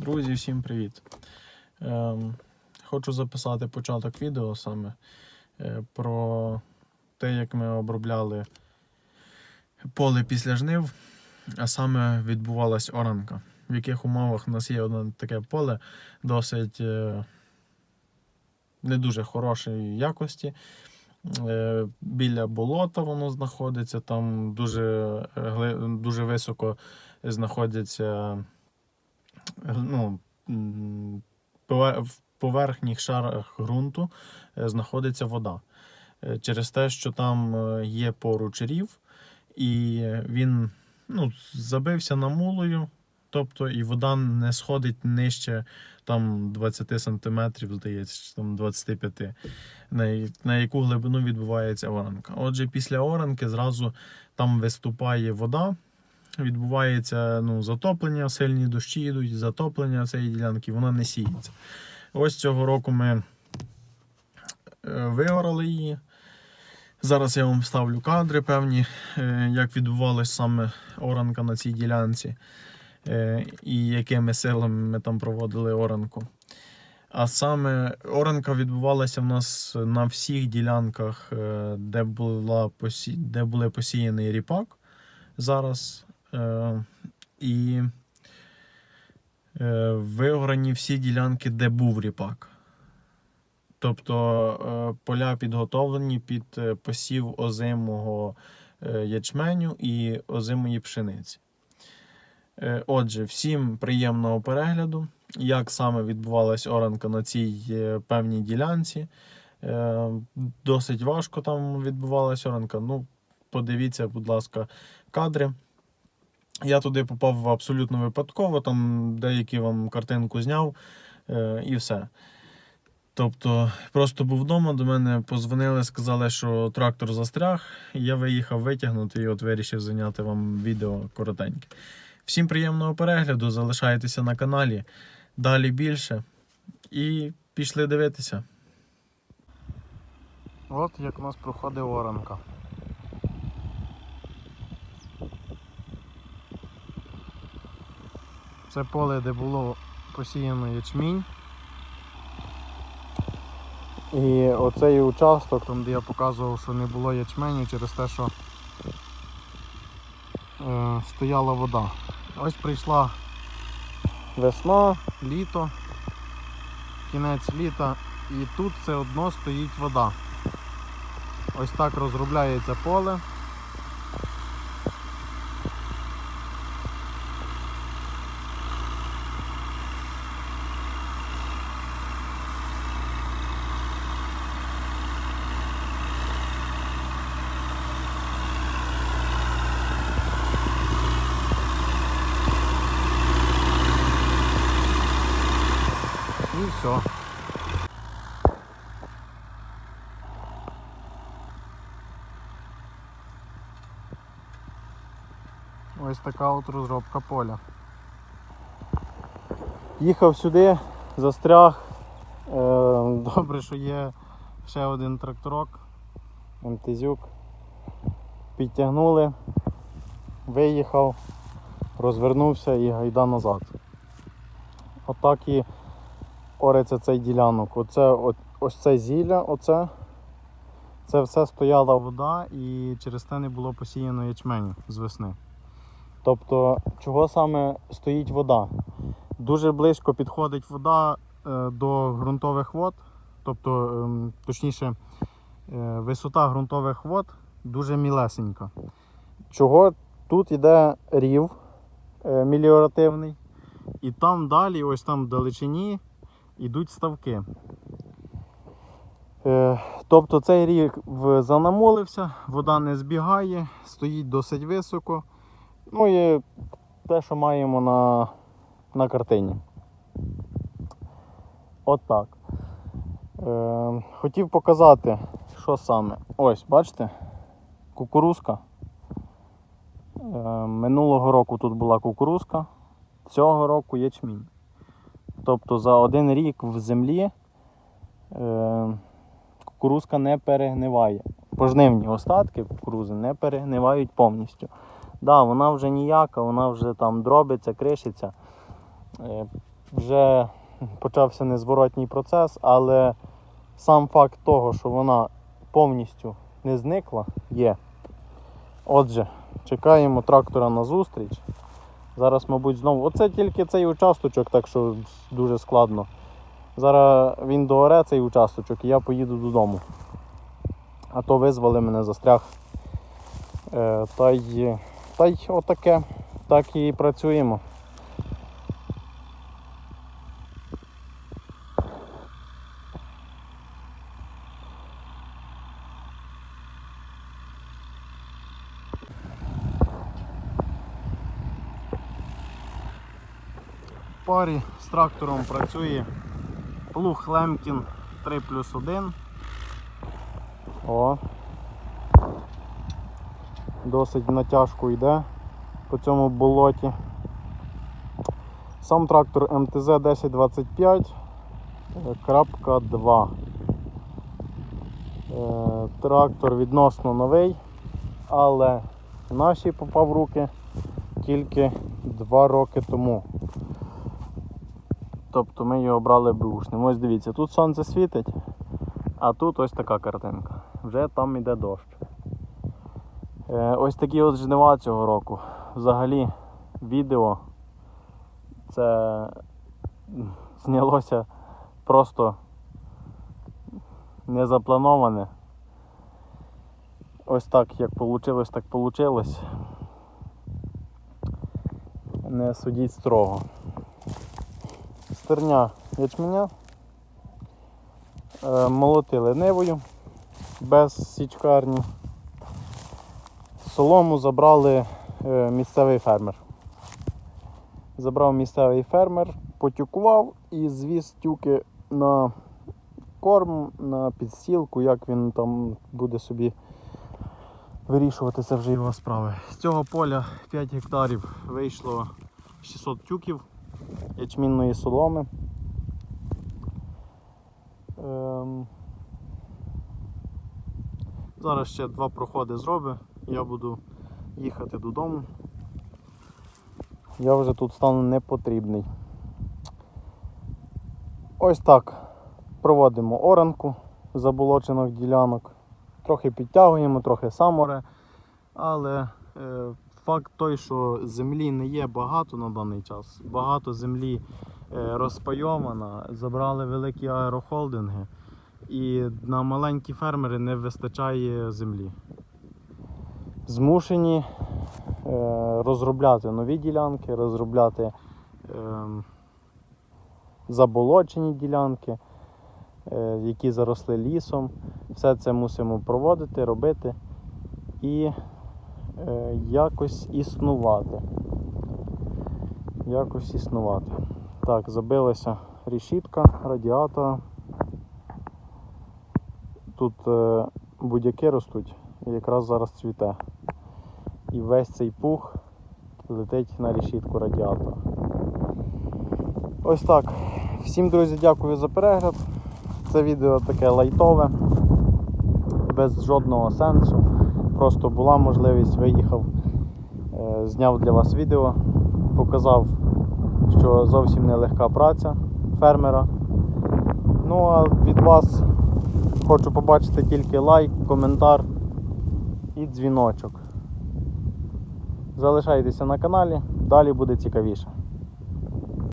Друзі, всім привіт! Ем, хочу записати початок відео саме е, про те, як ми обробляли поле після жнив, а саме відбувалась оранка. В яких умовах у нас є одне таке поле досить е, не дуже хорошої якості. Е, Біля болота воно знаходиться, там дуже, е, дуже високо знаходяться ну, в поверхніх шарах ґрунту е, знаходиться вода. Е, Через те, що там е, є поруч рів, і він ну, забився намулою, тобто і вода не сходить нижче там 20 сантиметрів, здається, чи там 25, на, на яку глибину відбувається оранка. Отже, після оранки зразу там виступає вода, відбувається ну, затоплення, сильні дощі йдуть, затоплення цієї ділянки, вона не сіється. Ось цього року ми е, вигорали її. Зараз я вам ставлю кадри певні, е, як відбувалась саме оранка на цій ділянці е, і якими силами ми там проводили оранку. А саме оранка відбувалася в нас на всіх ділянках, де, була посі... де були посіяний ріпак зараз. Е, і е, виграні всі ділянки, де був ріпак. Тобто е, поля підготовлені під посів озимого ячменю і озимої пшениці. Отже, всім приємного перегляду, як саме відбувалась оранка на цій певній ділянці. Досить важко там відбувалась оранка. Ну, подивіться, будь ласка, кадри. Я туди попав абсолютно випадково, там деякі вам картинку зняв е, і все. Тобто, просто був вдома, до мене позвонили, сказали, що трактор застряг, я виїхав витягнути і от вирішив зайняти вам відео коротеньке. Всім приємного перегляду, залишайтеся на каналі. Далі більше. І пішли дивитися. От як у нас проходить оранка. Це поле, де було посіяно ячмінь. І оцей участок, там де я показував, що не було ячменю через те, що е, стояла вода. Ось прийшла весна, літо, кінець літа і тут все одно стоїть вода. Ось так розробляється поле. Все. Ось така от розробка поля. Їхав сюди, застряг. Е, Добре, що є ще один тракторок, МТЗюк. Підтягнули, виїхав, розвернувся і гайда назад. Отак і ориться цей ділянок. Оце, от, ось це зілля, оце. Це все стояла вода і через те не було посіяно ячменю з весни. Тобто, чого саме стоїть вода? Дуже близько підходить вода е, до ґрунтових вод, тобто, ем, точніше, е, висота ґрунтових вод дуже мілесенька. Чого тут йде рів е, меліоративний, і там далі, ось там в далечині, йдуть ставки. Е, Тобто цей рік занамолився, вода не збігає, стоїть досить високо. Ну і те, що маємо на, на картині. От так. Е, хотів показати, що саме. Ось, бачите, кукурузка. Е, минулого року тут була кукурузка, цього року ячмінь. Тобто за один рік в землі е, кукурузка не перегниває. Пожнивні остатки кукурузи не перегнивають повністю. Да, вона вже ніяка, вона вже там дробиться, кришиться. Е, вже почався незворотній процес, але сам факт того, що вона повністю не зникла, є. Отже, чекаємо трактора на зустріч. Зараз, мабуть, знову. Оце тільки цей участочок, так що дуже складно. Зараз він дооре цей участочок і я поїду додому. А то визвали мене застряг. Е, та й, та й отаке. Так і працюємо. Парі з трактором працює плуг Лемкін 3 плюс 1. О. Досить натяжку йде по цьому болоті. Сам трактор МТЗ 1025 е, крапка 2. Е, Трактор відносно новий, але наші попав в руки тільки 2 роки тому. Тобто ми його брали бушним. Ось дивіться, тут сонце світить, а тут ось така картинка. Вже там йде дощ. Е, Ось такі от жнива цього року. Взагалі відео це знялося просто незаплановане. Ось так як вийшло, так вийшло. Не судіть строго. Стерня ячменя. Е, Молотили нивою без січкарні. Солому забрали е, місцевий фермер. Забрав місцевий фермер, потюкував і звіз тюки на корм, на підстілку, як він там буде собі вирішувати, це вже його справи. З цього поля 5 гектарів вийшло 600 тюків ячмінної соломи. Ем... Зараз ще два проходи зробив, я буду їхати додому. Я вже тут стану не потрібний. Ось так проводимо оранку заболочених ділянок. Трохи підтягуємо, трохи саморе, але е, факт той, що землі не є багато на даний час. Багато землі е, розпайована, забрали великі аерохолдинги і на маленькі фермери не вистачає землі. Змушені е, розробляти нові ділянки, розробляти е, заболочені ділянки, е, які заросли лісом. Все це мусимо проводити, робити і якось існувати. Якось існувати. Так, забилася решітка радіатора. Тут е, будь-яки ростуть і якраз зараз цвіте. І весь цей пух летить на решітку радіатора. Ось так. Всім, друзі, дякую за перегляд. Це відео таке лайтове, без жодного сенсу. Просто була можливість, виїхав, е, зняв для вас відео, показав, що зовсім не легка праця фермера. Ну а від вас хочу побачити тільки лайк, коментар і дзвіночок. Залишайтеся на каналі, далі буде цікавіше.